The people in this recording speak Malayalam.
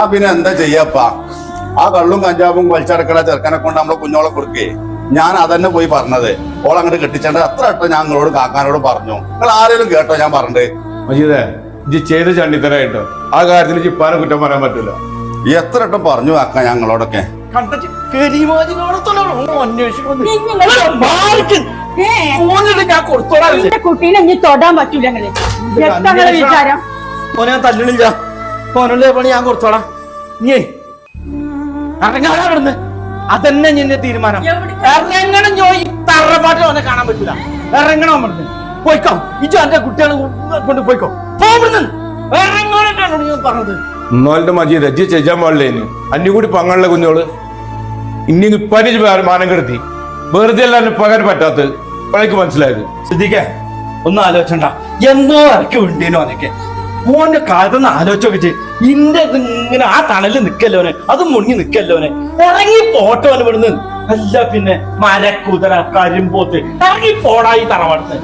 ആ പിന്നെ എന്താ ചെയ്യപ്പാ? ആ കള്ളും കഞ്ചാവും വലിച്ചടക്കണ ചെറുക്കനെ കൊണ്ട് നമ്മളെ കുഞ്ഞോളെ കൊടുക്കേ. ഞാൻ അതന്നെ പോയി പറഞ്ഞത്. ഓൾ അങ്ങോട്ട് കെട്ടിച്ചേണ്ട അത്ര ഇട്ട ഞാൻ നിങ്ങളോട് കാക്കാനോട് പറഞ്ഞു. നിങ്ങൾ ആരെങ്കിലും കേട്ടോ ഞാൻ പറഞ്ഞത്? മജീദേ ഇജ്ജ് ചെയ്ത് ചണ്ടിത്തരായിട്ടോ ആ കാര്യത്തിൽ ജിപ്പാനെ കുറ്റം പറയാൻ പറ്റൂല. എത്ര ഇട്ടം പറഞ്ഞു കാക്ക ഞങ്ങളോടൊക്കെ കുട്ടീനെ ഇനി തൊടാൻ പറ്റൂല വിചാരം? തല്ലണില്ല. ഓനുള്ള പണി ഞാൻ കൊടുത്തോളാം. നീ ഇറങ്ങാടാ അവിടുന്ന്. അതന്നെ നിന്റെ തീരുമാനം. ഇറങ്ങണം ഞാൻ ഈ തറപ്പാട്ടിൽ അവനെ കാണാൻ പറ്റില്ല ഇറങ്ങണം അവിടുന്ന്. പോയിക്കോ. ഇജു എന്റെ കുട്ടികളെ കൊണ്ട് പോയിക്കോ. പോവിടുന്ന് ഇറങ്ങാനായിട്ടാണ് ഞാൻ പറഞ്ഞത്. എന്നാലും മജീദ് അജി ചെയ്യാൻ പാടില്ലേനു. അന്യ കൂടി പങ്ങളുടെ കുഞ്ഞോൾ. ഇനി പനി മാനം കെടുത്തി. വെറുതെ അല്ല പകരം പറ്റാത്തത്. ഇപ്പോഴേക്ക് മനസ്സിലായത്. ശ്രദ്ധിക്കേ. ഒന്നും ആലോചിച്ചണ്ട. എന്തോ ഇറക്കി വിണ്ടീനോ അവനൊക്കെ മോന്റെ കാലത്തൊന്ന് ആലോചിച്ചൊക്കെ ഇന്റെ ഇങ്ങനെ ആ തണലിൽ നിക്കല്ലോനെ അത് മുങ്ങി നിക്കല്ലോനെ ഇറങ്ങി പോട്ടോനെ ഇവിടുന്ന്. അല്ല പിന്നെ മരക്കുതിര കരിമ്പോത്ത്. ഇറങ്ങി പോടാ ഈ തറവാടത്ത്.